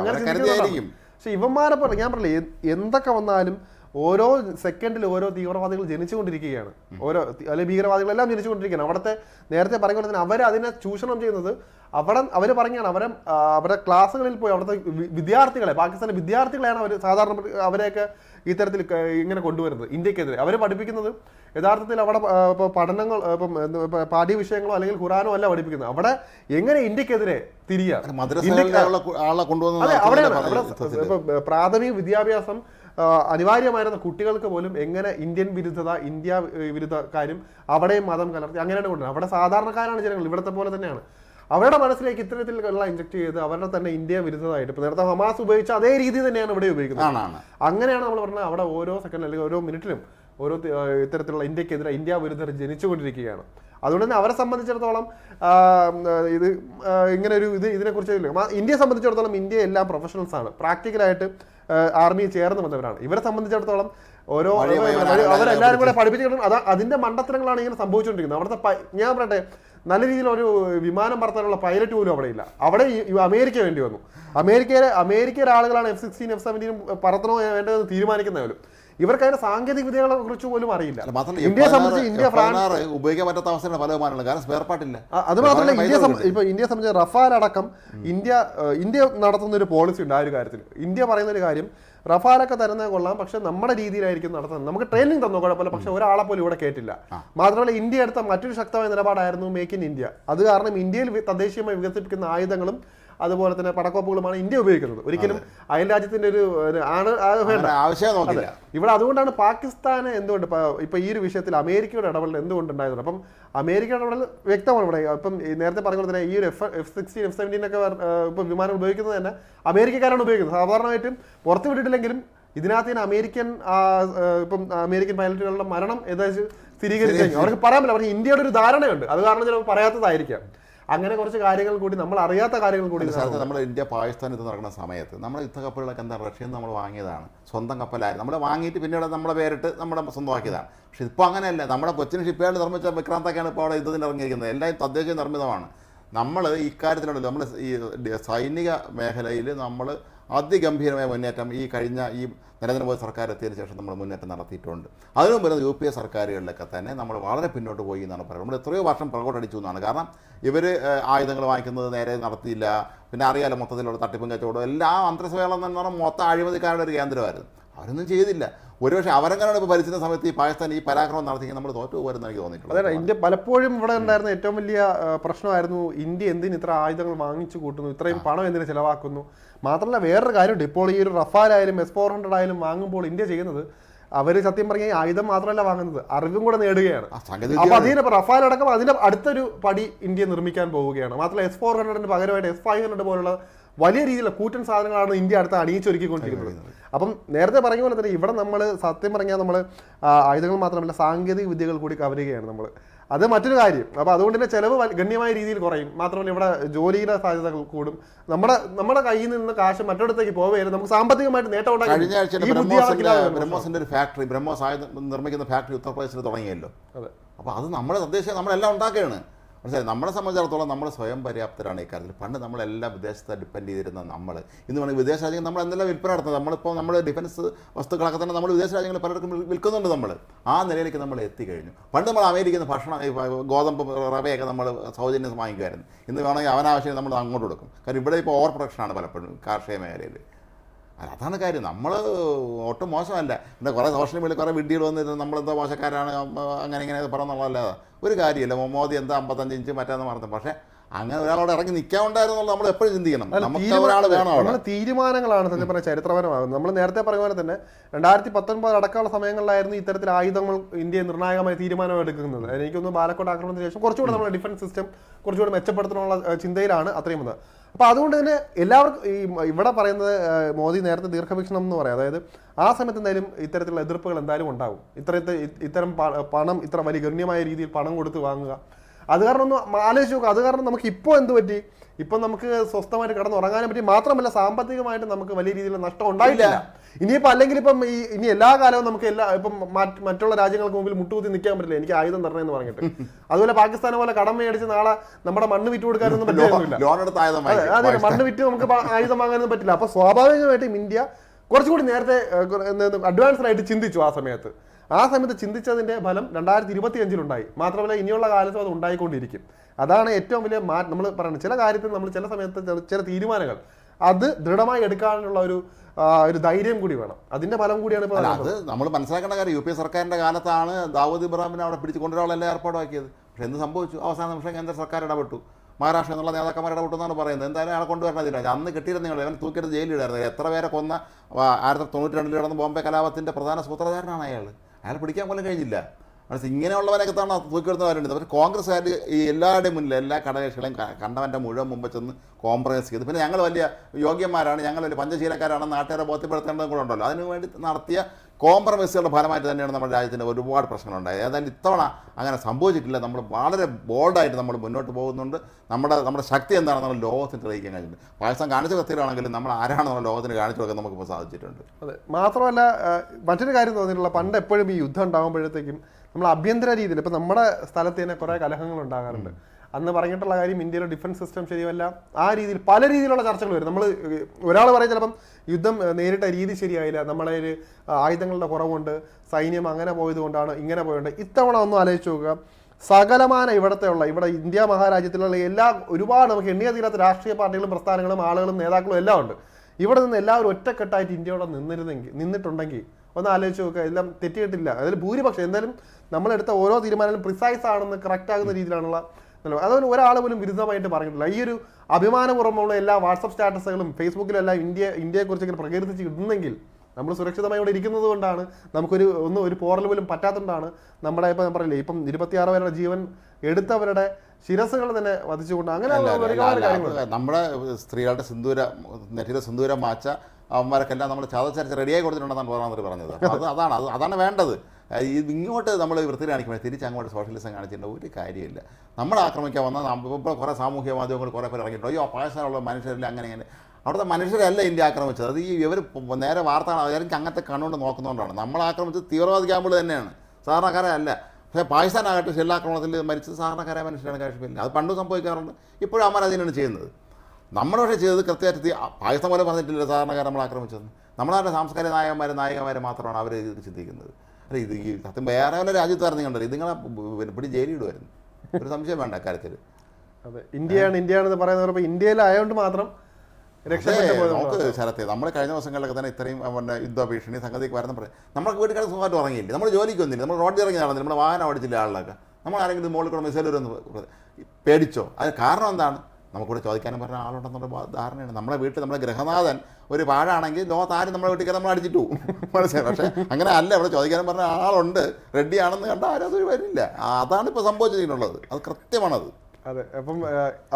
അങ്ങനെ. പക്ഷെ ഇവന്മാരെ പറഞ്ഞു ഞാൻ പറഞ്ഞില്ലേ എന്തൊക്കെ വന്നാലും ഓരോ സെക്കൻഡിൽ ഓരോ തീവ്രവാദികൾ ജനിച്ചുകൊണ്ടിരിക്കുകയാണ്. ഓരോ അല്ലെങ്കിൽ ഭീകരവാദികളെല്ലാം ജനിച്ചുകൊണ്ടിരിക്കുകയാണ്. അവിടുത്തെ നേരത്തെ പറഞ്ഞ പോലെ തന്നെ അവർ അതിനെ ചൂഷണം ചെയ്യുന്നത് അവിടെ അവർ പറഞ്ഞാണ് അവരെ അവരുടെ ക്ലാസ്സുകളിൽ പോയി അവിടുത്തെ വിദ്യാർത്ഥികളെ പാകിസ്ഥാനിലെ വിദ്യാർത്ഥികളെയാണ് അവർ സാധാരണ അവരെയൊക്കെ ഇത്തരത്തിൽ ഇങ്ങനെ കൊണ്ടുവരുന്നത് ഇന്ത്യക്കെതിരെ. അവർ പഠിപ്പിക്കുന്നത് യഥാർത്ഥത്തിൽ അവിടെ ഇപ്പോൾ പഠനങ്ങൾ ഇപ്പം പാഠ്യവിഷയങ്ങളോ പാഠ്യ വിഷയങ്ങളോ അല്ലെങ്കിൽ ഖുറാനോ അല്ല പഠിപ്പിക്കുന്നത്. അവിടെ എങ്ങനെ ഇന്ത്യക്കെതിരെ തിരിയാ? മദ്രസകളിലുള്ള കു- ആളെ കൊണ്ടുവന്ന് അതെ നടത്തുന്നത് അവിടെയാണ് പ്രാഥമിക വിദ്യാഭ്യാസം അനിവാര്യമായിരുന്ന കുട്ടികൾക്ക് പോലും എങ്ങനെ ഇന്ത്യൻ വിരുദ്ധത ഇന്ത്യ വിരുദ്ധക്കാരും വിരുദ്ധ കാര്യം അവിടെയും മതം കലർത്തി അങ്ങനെയാണ് കൊണ്ടുവരുന്നത്. അവിടെ സാധാരണക്കാരാണ് ജനങ്ങൾ ഇവിടുത്തെ പോലെ തന്നെയാണ്. അവരുടെ മനസ്സിലേക്ക് ഇത്തരത്തിലുള്ള ഇഞ്ചക്ട് ചെയ്ത് അവരുടെ തന്നെ ഇന്ത്യ വിരുദ്ധമായിട്ട് ഇപ്പൊ നേരത്തെ ഹമാസ് ഉപയോഗിച്ച അതേ രീതി തന്നെയാണ് ഇവിടെ ഉപയോഗിക്കുന്നത്. അങ്ങനെയാണ് നമ്മൾ പറഞ്ഞത് അവിടെ ഓരോ സെക്കൻഡ് അല്ലെങ്കിൽ ഓരോ മിനിറ്റിലും ഓരോ ഇത്തരത്തിലുള്ള ഇന്ത്യക്കെതിരെ ഇന്ത്യ വിരുദ്ധർ ജനിച്ചുകൊണ്ടിരിക്കുകയാണ്. അതുകൊണ്ട് തന്നെ അവരെ സംബന്ധിച്ചിടത്തോളം ഇത് ഇങ്ങനെ ഒരു ഇത് ഇതിനെക്കുറിച്ച് ഇന്ത്യയെ സംബന്ധിച്ചിടത്തോളം ഇന്ത്യ എല്ലാം പ്രൊഫഷണൽസ് ആണ്. പ്രാക്ടിക്കലായിട്ട് ആർമി ചേർന്ന് വന്നവരാണ്. ഇവരെ സംബന്ധിച്ചിടത്തോളം ഓരോ അവരെല്ലാവരും കൂടെ പഠിപ്പിച്ചു അത് അതിന്റെ മണ്ടത്തരങ്ങളാണ് ഇങ്ങനെ സംഭവിച്ചുകൊണ്ടിരിക്കുന്നത്. അവിടുത്തെ ഞാൻ പറയട്ടെ നല്ല രീതിയിൽ ഒരു വിമാനം പറത്താനുള്ള പൈലറ്റ് പോലും അവിടെ ഇല്ല. അവിടെ അമേരിക്ക വേണ്ടി വന്നു. അമേരിക്കയിലെ അമേരിക്കയിലെ ആളുകളാണ് എഫ് സിക്സ്റ്റീൻ എഫ് സെവന്റീനും പറത്തണോ വേണ്ടതെന്ന് തീരുമാനിക്കുന്നവരും. ഇവർക്ക് അതിന്റെ സാങ്കേതിക വിദ്യകളെ കുറിച്ച് പോലും അറിയില്ല. ഇന്ത്യ ഇന്ത്യയെ സംബന്ധിച്ച് ഇന്ത്യ ഫ്രാൻസ് ഉപയോഗിക്കാൻ പറ്റാത്ത അവസ്ഥയാണ് പല വിമാനങ്ങളും. കാരണം സ്പെയർ പാർട്ടില്ല അത് മാത്രമല്ല ഇന്ത്യ ഇപ്പൊ ഇന്ത്യയെ സംബന്ധിച്ച് റഫാൽ അടക്കം ഇന്ത്യ ഇന്ത്യ നടത്തുന്ന ഒരു പോളിസി ഉണ്ട് ആ ഒരു കാര്യത്തിൽ. ഇന്ത്യ പറയുന്ന ഒരു കാര്യം റഫാലൊക്കെ തരുന്നത് കൊള്ളാം പക്ഷെ നമ്മുടെ രീതിയിലായിരിക്കും നടത്തുന്നത്. നമുക്ക് ട്രെയിനിങ് തന്നോ കുഴപ്പമില്ല പക്ഷെ ഒരാളെ പോലും ഇവിടെ കേട്ടില്ല. മാത്രമല്ല ഇന്ത്യ എടുത്ത മറ്റൊരു ശക്തമായ നിലപാടായിരുന്നു മേക്ക് ഇൻ ഇന്ത്യ അത് കാരണം ഇന്ത്യയിൽ തദ്ദേശീയമായി വികസിപ്പിക്കുന്ന ആയുധങ്ങളും അതുപോലെ തന്നെ പടക്കോപ്പുകളുമാണ് ഇന്ത്യ ഉപയോഗിക്കുന്നത്. ഒരിക്കലും അയൽ രാജ്യത്തിന്റെ ഒരു ആണ് വേണ്ട. ആവശ്യം ഇവിടെ അതുകൊണ്ടാണ് പാകിസ്ഥാന് എന്തുകൊണ്ട് ഇപ്പൊ- ഈ ഒരു വിഷയത്തിൽ അമേരിക്കയുടെ ഇടപെടൽ എന്തുകൊണ്ടുണ്ടായത്? അപ്പം അമേരിക്കയുടെ ഇടപെടൽ വ്യക്തമാണ് ഇവിടെ. ഇപ്പം നേരത്തെ പറഞ്ഞ പോലെ തന്നെ ഈ ഒരു F F sixteen F seventeen ഒക്കെ ഇപ്പൊ വിമാനം ഉപയോഗിക്കുന്നത് തന്നെ അമേരിക്കക്കാരാണ് ഉപയോഗിക്കുന്നത്. സാധാരണമായിട്ടും പുറത്ത് വിട്ടിട്ടില്ലെങ്കിലും ഇതിനകത്ത് തന്നെ അമേരിക്കൻ ഇപ്പം അമേരിക്കൻ പൈലറ്റുകളുടെ മരണം ഏകദേശം സ്ഥിരീകരിച്ചു. അവർക്ക് പറയാൻ പറ്റില്ല. അവർക്ക് ഇന്ത്യയുടെ ഒരു ധാരണയുണ്ട്. അത് കാരണം ചിലപ്പോൾ പറയാത്തതായിരിക്കാം. അങ്ങനെ കുറച്ച് കാര്യങ്ങൾ കൂടി നമ്മൾ അറിയാത്ത കാര്യങ്ങൾ കൂടി ഒരു നമ്മൾ ഇന്ത്യ പാകിസ്ഥാൻ ഇത് നടക്കുന്ന സമയത്ത് നമ്മുടെ യുദ്ധക്കപ്പലുകളൊക്കെ എന്താ റഷ്യയിൽ നമ്മൾ വാങ്ങിയതാണ്. സ്വന്തം കപ്പലായിരുന്നു. നമ്മൾ വാങ്ങിയിട്ട് പിന്നീട് നമ്മളെ പേരിട്ട് നമ്മുടെ സ്വന്തമാക്കിയതാണ്. പക്ഷെ ഇപ്പോൾ അങ്ങനെയല്ല. നമ്മുടെ കൊച്ചിന് ഷിപ്പ്യാർഡ് നിർമ്മിച്ച വിക്രാന്തൊക്കെയാണ് ഇപ്പോൾ അവിടെ യുദ്ധത്തിൽ ഇറങ്ങിയിരിക്കുന്നത്? എല്ലാം തദ്ദേശീയ നിർമ്മിതമാണ്. നമ്മൾ ഇക്കാര്യത്തിലുണ്ടല്ലോ നമ്മൾ ഈ സൈനിക മേഖലയിൽ നമ്മൾ അതിഗംഭീരമായ മുന്നേറ്റം ഈ കഴിഞ്ഞ ഈ നരേന്ദ്രമോദി സർക്കാർ എത്തിയതിന് ശേഷം നമ്മൾ മുന്നേറ്റം നടത്തിയിട്ടുണ്ട്. അതിനു മുമ്പ് യു പി എ സർക്കാരുകളിലൊക്കെ തന്നെ നമ്മൾ വളരെ പിന്നോട്ട് പോയി എന്നാണ് പറയുന്നത്. നമ്മൾ എത്രയോ വർഷം പുറകോട്ടടിച്ചു എന്നാണ്. കാരണം ഇവർ ആയുധങ്ങൾ വാങ്ങിക്കുന്നത് നേരെ നടത്തിയില്ല. പിന്നെ അറിയാലോ മൊത്തത്തിലുള്ള തട്ടിപ്പും കച്ചവടം എല്ലാ മന്ത്രിസഭകളും എന്ന് പറഞ്ഞാൽ മൊത്തം അഴിമതിക്കാരുടെ ഒരു കേന്ദ്രമായിരുന്നു. അവരൊന്നും ചെയ്തില്ല. ഒരുപക്ഷെ അവരങ്ങനെയാണ് ഇപ്പോൾ ഭരിച്ചിരുന്ന സമയത്ത് ഈ പാകിസ്ഥാൻ ഈ പരാക്രമം നടത്തി നമ്മൾ തോറ്റു പോരെന്ന് എനിക്ക് അതെ തോന്നിയിട്ടുള്ളത് ഇന്ത്യ പലപ്പോഴും ഇവിടെ ഉണ്ടായിരുന്ന ഏറ്റവും വലിയ പ്രശ്നമായിരുന്നു ഇന്ത്യ എന്തിന് ഇത്ര ആയുധങ്ങൾ വാങ്ങിച്ചു കൂട്ടുന്നു ഇത്രയും പണം എന്തിനു ചെലവാക്കുന്നു മാത്രമല്ല വേറൊരു കാര്യമുണ്ട്. ഇപ്പോൾ ഈ ഒരു റഫാലായാലും എസ് ഫോർ ഹൺഡ്രഡ് ആയാലും വാങ്ങുമ്പോൾ ഇന്ത്യ ചെയ്യുന്നത് അവർ സത്യം പറഞ്ഞാൽ ഈ ആയുധം മാത്രമല്ല വാങ്ങുന്നത്. അറിവും കൂടെ നേടുകയാണ്. അപ്പൊ അതിന് റഫാൽ അടക്കം അതിന്റെ അടുത്തൊരു പടി ഇന്ത്യ നിർമ്മിക്കാൻ പോവുകയാണ്. മാത്രമല്ല എസ് ഫോർ ഹൺഡ്രഡിന് പകരമായിട്ട് എസ് ഫൈവ് ഹൺഡ്രഡ് പോലുള്ള വലിയ രീതിയിലുള്ള കൂറ്റൻ സാധനങ്ങളാണ് ഇന്ത്യ അടുത്ത് അണിയിച്ചൊരുക്കിക്കൊണ്ടിരിക്കുന്നത്. അപ്പം നേരത്തെ പറഞ്ഞ പോലെ തന്നെ ഇവിടെ നമ്മൾ സത്യം പറഞ്ഞാൽ നമ്മൾ ആയുധങ്ങൾ മാത്രമല്ല സാങ്കേതിക വിദ്യകൾ കൂടി കവരുകയാണ് നമ്മൾ അത് മറ്റൊരു കാര്യം. അപ്പോൾ അതുകൊണ്ട് തന്നെ ചിലവ് ഗണ്യമായ രീതിയിൽ കുറയും. മാത്രമല്ല ഇവിടെ ജോലിയുടെ സാധ്യതകൾ കൂടും. നമ്മുടെ നമ്മുടെ കയ്യിൽ നിന്ന് കാശ് മറ്റൊരിടത്തേക്ക് പോവുകയാണ് നമുക്ക് സാമ്പത്തികമായിട്ട് നേട്ടം കഴിഞ്ഞ ആഴ്ച ബ്രഹ്മോസിന്റെ ഒരു ഫാക്ടറി ബ്രഹ്മോസ് നിർമ്മിക്കുന്ന ഫാക്ടറി ഉത്തർപ്രദേശിൽ തുടങ്ങിയല്ലോ. അതെ. അപ്പോൾ അത് നമ്മുടെ തദ്ദേശം നമ്മളെല്ലാം ഉണ്ടാക്കുകയാണ്. മനസ്സിലായി? നമ്മളെ സംബന്ധിച്ചിടത്തോളം നമ്മൾ സ്വയം പര്യാപ്തരാണ് ഇക്കാര്യത്തിൽ പണ്ട് നമ്മളെല്ലാം വിദേശത്തെ ഡിപ്പെൻഡ് ചെയ്തിരുന്ന നമ്മൾ ഇന്ന് വേണമെങ്കിൽ വിദേശ രാജ്യങ്ങൾ നമ്മൾ എന്തെല്ലാം വിൽപ്പന നടത്തുന്നത്? നമ്മളിപ്പോൾ നമ്മൾ ഡിഫൻസ് വസ്തുക്കളൊക്കെ തന്നെ നമ്മൾ വിദേശ രാജ്യങ്ങളിൽ പലർക്കും വിൽ- വിൽക്കുന്നുണ്ട് നമ്മൾ ആ നിലയിലേക്ക് നമ്മൾ എത്തിക്കഴിഞ്ഞു. പണ്ട് നമ്മൾ അമേരിക്കയിൽ നിന്ന് ഭക്ഷണം ഗോതമ്പ് റവയൊക്കെ നമ്മൾ സൗജന്യം വാങ്ങിക്കുമായിരുന്നു. ഇന്ന് വേണമെങ്കിൽ അവനാവശ്യം നമ്മൾ അങ്ങോട്ട് കൊടുക്കും. കാരണം ഇവിടെ ഇപ്പോൾ ഓവർ പ്രൊഡക്ഷനാണ് പലപ്പോഴും കാർഷിക മേഖലയിൽ. അല്ല, അതാണ് കാര്യം. നമ്മൾ ഒട്ടും മോശമല്ല. എന്താ കുറേ സോഷ്യൽ മീഡിയയിൽ കുറേ വീഡിയോകൾ വന്നിരുന്നു. നമ്മളെന്തോ മോശക്കാരാണ് അങ്ങനെ ഇങ്ങനെ പറഞ്ഞുള്ളതല്ലാതെ ഒരു കാര്യമില്ല. മോദി എന്താ അമ്പത്തഞ്ച് ഇഞ്ച് മറ്റേന്ന് പറഞ്ഞു പക്ഷേ അങ്ങനെ ഒരാളോട് ഇറങ്ങി നിൽക്കാൻ ഉണ്ടായിരുന്നുള്ളൂ നമ്മൾ എപ്പോഴും ചിന്തിക്കണം. നമുക്ക് ഒരാൾ വേണം അവിടെ. തീരുമാനങ്ങളാണ് സത്യം പറഞ്ഞാൽ ചരിത്രപരമാകുന്നത്. നമ്മൾ നേരത്തെ പറഞ്ഞ പോലെ തന്നെ രണ്ടായിരത്തി പത്തൊൻപത് അടക്കമുള്ള സമയങ്ങളിലായിരുന്നു ഇത്തരത്തിൽ ആയുധങ്ങൾ ഇന്ത്യ നിർണായകമായ തീരുമാനം എടുക്കുന്നത്. എനിക്കൊന്ന് ബാലക്കോട്ട് ആക്രമണത്തിന് ശേഷം കുറച്ചുകൂടെ നമ്മുടെ ഡിഫൻസ് സിസ്റ്റം കുറച്ചുകൂടെ മെച്ചപ്പെടുത്തണമുള്ള ചിന്തയിലാണ് അത്രയും വന്നത്. അപ്പോൾ അതുകൊണ്ട് തന്നെ എല്ലാവർക്കും ഈ ഇവിടെ പറയുന്നത് മോദി നേരത്തെ ദീർഘവീക്ഷണം എന്ന് പറയാം. അതായത് ആ സമയത്ത് എന്തായാലും ഇത്തരത്തിലുള്ള എതിർപ്പുകൾ എന്തായാലും ഉണ്ടാകും ഇത്തരത്തെ ഇത്തരം പണം ഇത്ര വലിയ ഗണ്യമായ രീതിയിൽ പണം കൊടുത്ത് വാങ്ങുക. അത് കാരണം ഒന്ന് ആലോചിച്ച് നോക്കുക അത് കാരണം നമുക്ക് ഇപ്പോൾ എന്ത് പറ്റി? ഇപ്പം നമുക്ക് സ്വസ്ഥമായിട്ട് കിടന്നുറങ്ങാനും പറ്റി മാത്രമല്ല സാമ്പത്തികമായിട്ട് നമുക്ക് വലിയ രീതിയിലുള്ള നഷ്ടം ഉണ്ടായിട്ടില്ല. ഇനിയിപ്പോൾ അല്ലെങ്കിൽ ഇപ്പം ഈ ഇനി എല്ലാ കാലവും നമുക്ക് എല്ലാ ഇപ്പം മറ്റുള്ള രാജ്യങ്ങൾക്ക് മുമ്പിൽ മുട്ടുകുത്തി നിൽക്കാൻ പറ്റില്ല. എനിക്ക് ആയുധം തരണമെന്ന് പറഞ്ഞിട്ട്. അതുപോലെ പാകിസ്ഥാനെ പോലെ കടം മേടിച്ച് നാളെ നമ്മുടെ മണ്ണ് വിറ്റ് കൊടുക്കാനൊന്നും പറ്റില്ല. അതെ മണ്ണ് വിറ്റ് നമുക്ക് ആയുധം വാങ്ങാനൊന്നും പറ്റില്ല. അപ്പൊ സ്വാഭാവികമായിട്ടും ഇന്ത്യ കുറച്ചുകൂടി നേരത്തെ അഡ്വാൻസ്ഡ് ആയിട്ട് ചിന്തിച്ചു ആ സമയത്ത്. ആ സമയത്ത് ചിന്തിച്ചതിന്റെ ഫലം രണ്ടായിരത്തി ഇരുപത്തി അഞ്ചിലുണ്ടായി മാത്രമല്ല ഇനിയുള്ള കാലത്തും അത് ഉണ്ടായിക്കൊണ്ടിരിക്കും. അതാണ് ഏറ്റവും വലിയ മാ നമ്മൾ പറയുന്നത് ചില കാര്യത്തിൽ നമ്മൾ ചില സമയത്ത് ചില- തീരുമാനങ്ങൾ അത് ദൃഢമായി എടുക്കാനുള്ള ഒരു ഒരു ധൈര്യം കൂടി വേണം. അതിന്റെ ഫലം കൂടിയാണ് ഇപ്പോൾ അത് നമ്മൾ മനസ്സിലാക്കേണ്ട കാര്യം യു പി എ സർക്കാരിന്റെ കാലത്താണ് ദാവൂദ് ഇബ്രാഹിമിനെ അവിടെ പിടിച്ചു കൊണ്ടുവരാനുള്ള ഏർപ്പാടാക്കിയത് പക്ഷെ എന്ത് സംഭവിച്ചു? അവസാന നിമിഷം കേന്ദ്ര സർക്കാർ ഇടപെട്ടു. മഹാരാഷ്ട്ര എന്നുള്ള നേതാക്കന്മാർ ഇടപെട്ടു എന്നാണ് പറയുന്നത്. എന്തായാലും അയാളെ കൊണ്ടുവരണതില്ല അന്ന് കിട്ടിയിരുന്ന നിങ്ങൾ അവൻ തൂക്കിയെടുത്ത് ജയിലിടായിരുന്നു എത്ര പേരെ കൊന്ന ആയിരത്തി തൊണ്ണൂറ്റി രണ്ടിൽ നടന്ന ബോംബെ കലാപത്തിന്റെ പ്രധാന സൂത്രധാരനാണ് അയാൾ അയാൾ പിടിക്കാൻ പോലും കഴിഞ്ഞില്ല. മനസ്സിൽ ഇങ്ങനെയുള്ളവരൊക്കെ തന്നെ തൂക്കിയെടുത്തവരുണ്ട് പക്ഷേ കോൺഗ്രസ്സുകാർ ഈ എല്ലാവരുടെയും മുന്നിൽ എല്ലാ ഘടകകക്ഷികളെയും കണ്ടവന്റെ മുഴുവൻ മുമ്പ് ചെന്ന് കോംപ്രമൈസ് ചെയ്തു. പിന്നെ ഞങ്ങൾ വലിയ യോഗ്യന്മാരാണ്. ഞങ്ങൾ വലിയ പഞ്ചശീലക്കാരാണ്. നാട്ടുകാരെ ബോധ്യപ്പെടുത്തേണ്ടതും കൂടെ ഉണ്ടല്ലോ. അതിനു വേണ്ടി നടത്തിയ കോംപ്രമൈസുകളുടെ ഫലമായിട്ട് തന്നെയാണ് നമ്മുടെ രാജ്യത്തിന് ഒരുപാട് പ്രശ്നങ്ങളുണ്ടായത്. ഏതായാലും ഇത്തവണ അങ്ങനെ സംഭവിച്ചിട്ടില്ല. നമ്മൾ വളരെ ബോൾഡായിട്ട് നമ്മൾ മുന്നോട്ട് പോകുന്നുണ്ട്. നമ്മുടെ നമ്മുടെ ശക്തി എന്താണെന്ന് നമ്മൾ ലോകത്തിന് തെളിയിക്കാൻ കഴിഞ്ഞിട്ടുണ്ട്. പാകിസ്ഥാൻ കാണിച്ച കത്തിയിലാണെങ്കിലും നമ്മൾ ആരാണെന്നുള്ള ലോകത്തിന് കാണിച്ചു കൊടുക്കാൻ നമുക്കിപ്പോൾ സാധിച്ചിട്ടുണ്ട്. അതെ. മാത്രമല്ല മറ്റൊരു കാര്യം തോന്നിയിട്ടുള്ള പണ്ട് എപ്പോഴും ഈ യുദ്ധം ഉണ്ടാകുമ്പോഴത്തേക്കും നമ്മൾ ആഭ്യന്തര രീതിയിൽ ഇപ്പം നമ്മുടെ സ്ഥലത്ത് തന്നെ കുറേ കലഹങ്ങൾ ഉണ്ടാകാറുണ്ട്. അന്ന് പറഞ്ഞിട്ടുള്ള കാര്യം ഇന്ത്യയിലെ ഡിഫൻസ് സിസ്റ്റം ശരിയല്ല. ആ രീതിയിൽ പല രീതിയിലുള്ള ചർച്ചകൾ വരും. നമ്മൾ ഒരാൾ പറയും ചിലപ്പം യുദ്ധം നേരിട്ട രീതി ശരിയായില്ല. നമ്മളെ ഒരു ആയുധങ്ങളുടെ കുറവുണ്ട്. സൈന്യം അങ്ങനെ പോയതുകൊണ്ടാണ് ഇങ്ങനെ പോയത് ഇത്തവണ ഒന്ന് ആലോചിച്ച് നോക്കുക. സകലമാന ഇവിടത്തെ ഉള്ള ഇവിടെ ഇന്ത്യ മഹാരാജ്യത്തിലുള്ള എല്ലാ ഒരുപാട് നമുക്ക് എണ്ണിയ തീരാത്ത രാഷ്ട്രീയ പാർട്ടികളും പ്രസ്ഥാനങ്ങളും ആളുകളും നേതാക്കളും എല്ലാം ഉണ്ട്. ഇവിടെ നിന്ന് എല്ലാവരും ഒറ്റക്കെട്ടായിട്ട് ഇന്ത്യയോടെ നിന്നിരുന്നെങ്കിൽ നിന്നിട്ടുണ്ടെങ്കിൽ ഒന്ന് ആലോചിച്ച് നോക്കുക എല്ലാം തെറ്റിയിട്ടില്ല. അതിൽ ഭൂരിപക്ഷം. എന്തായാലും നമ്മളെടുത്ത ഓരോ തീരുമാനങ്ങളും പ്രിസൈസ് ആണെന്ന് കറക്റ്റ് ആകുന്ന രീതിയിലാണുള്ള. അതുപോലെ ഒരാൾ പോലും വിരുദ്ധമായിട്ട് പറഞ്ഞിട്ടില്ല. ഈ ഒരു അഭിമാനപൂർവമുള്ള എല്ലാ വാട്സപ്പ് സ്റ്റാറ്റസുകളും ഫേസ്ബുക്കിലും എല്ലാം ഇന്ത്യ ഇന്ത്യയെക്കുറിച്ച് ഇങ്ങനെ പ്രകീർത്തിച്ച് ഇടുന്നെങ്കിൽ നമ്മൾ സുരക്ഷിതമായി ഇവിടെ ഇരിക്കുന്നത് കൊണ്ടാണ് നമുക്കൊരു ഒന്ന് ഒരു പോറൽ പോലും പറ്റാത്തതുകൊണ്ടാണ് നമ്മുടെ ഇപ്പം പറയില്ലേ ഇപ്പം ഇരുപത്തിയാറ് പേരുടെ ജീവൻ എടുത്തവരുടെ ശിരസുകൾ തന്നെ വധിച്ചുകൊണ്ട് അങ്ങനെ നമ്മുടെ സ്ത്രീകളുടെ സിന്ദൂര നെറ്റിയിലെ സിന്ദൂര മാച്ച അവന്മാർക്കെല്ലാം നമ്മൾ ചതച്ചരച്ച് റെഡിയായി കൊടുത്തിട്ടുണ്ടെന്നാണ് പ്രധാനമന്ത്രി പറഞ്ഞത്. അത് അതാണ് അത് അതാണ് വേണ്ടത്. ഈ ഇങ്ങോട്ട് നമ്മൾ വൃത്തി കാണിക്കുമ്പോൾ തിരിച്ച് അങ്ങോട്ട് സോഷ്യലിസം കാണിച്ചിട്ട് ഒരു കാര്യമില്ല. നമ്മൾ ആക്രമിക്കാൻ വന്നാൽ ഇപ്പോൾ കുറേ സാമൂഹ്യ മാധ്യമങ്ങൾ കുറേ പേർ ഇറങ്ങിയിട്ടുണ്ട്. അയ്യോ പാകിസ്ഥാനുള്ള മനുഷ്യരില്ല അങ്ങനെ ഇങ്ങനെ. അവിടുത്തെ മനുഷ്യരല്ല ഇന്ത്യ ആക്രമിച്ചത്. അത് ഈ ഇവർ നേരെ വാർത്ത അവർക്ക് അങ്ങനത്തെ കണ്ണുകൊണ്ട് നോക്കുന്നതുകൊണ്ടാണ് നമ്മൾ ആക്രമിച്ചത് തീവ്രവാദി ക്യാമ്പുകൾ തന്നെയാണ്. സാധാരണക്കാരല്ല പക്ഷേ പാകിസ്ഥാനാകട്ടെ ഷെല്ലാക്രമണത്തിൽ മരിച്ചത് സാധാരണക്കാരായ മനുഷ്യരാണ് കാശ്മീരിൽ. അത് പണ്ട് സംഭവിക്കാറുണ്ട്. ഇപ്പോഴും അമ്മ അതിനാണ് ചെയ്യുന്നത്. നമ്മൾ പക്ഷേ ചെയ്തത് കൃത്യമായിട്ട് പാകിസ്ഥാൻ പോലെ പറഞ്ഞിട്ടില്ല സാധാരണക്കാരെ നമ്മൾ ആക്രമിച്ചത് നമ്മളവരുടെ സാംസ്കാരിക നായകന്മാർ നായികമാരെ മാത്രമാണ് അവർ ഇത് ചിന്തിക്കുന്നത്. അല്ല ഇത് ഈ സത്യം വേറെ വല്ല രാജ്യത്തായിരുന്നു കണ്ടല്ലോ ഇത് നിങ്ങളെ പിടി ജയിലിടുമായിരുന്നു ഒരു സംശയം വേണ്ട അക്കാര്യത്തിൽ അതെ ഇന്ത്യയാണ് ഇന്ത്യയാണെന്ന് പറയുന്നവർ ഇന്ത്യയിലായതുകൊണ്ട് മാത്രം നമുക്ക് ശരത്തെ നമ്മൾ കഴിഞ്ഞ ദിവസങ്ങളിലൊക്കെ തന്നെ ഇത്രയും പിന്നെ യുദ്ധ ഭീഷണി സംഗതിക്ക് വരുന്ന പറയും നമ്മൾക്ക് വീട്ടിൽ കിടന്ന് സുഖമായിട്ട് ഉറങ്ങിയില്ല? നമ്മൾ ജോലിക്ക് വന്നില്ല? നമ്മൾ റോഡിൽ ഇറങ്ങി നടന്നില്ല? നമ്മുടെ വാഹനം ഓടിച്ചില്ല ആളിലൊക്കെ നമ്മൾ ആരെങ്കിലും മുകളിൽ കൂടെ മിസൈൽ വരുമെന്ന് പേടിച്ചോ? അതിന് കാരണം എന്താണ്? നമുക്കിവിടെ ചോദിക്കാനും പറഞ്ഞ ആളുണ്ടെന്നുള്ള ധാരണയാണ്. നമ്മുടെ വീട്ടിൽ നമ്മുടെ ഗ്രഹനാഥൻ ഒരു പാഴാണെങ്കിൽ ലോകത്ത് ആരും നമ്മുടെ വീട്ടിൽ നമ്മൾ അടിച്ചിട്ടു. മനസ്സിലായി? പക്ഷേ അങ്ങനെ അല്ല. ഇവിടെ ചോദിക്കാനും പറഞ്ഞ ആളുണ്ട്. റെഡിയാണെന്ന് കണ്ടാൽ ആരും അതൊരു വരില്ല. അതാണ് ഇപ്പോൾ സംഭവിച്ചിട്ടുള്ളത് അത് കൃത്യമാണത്. അതെ അപ്പം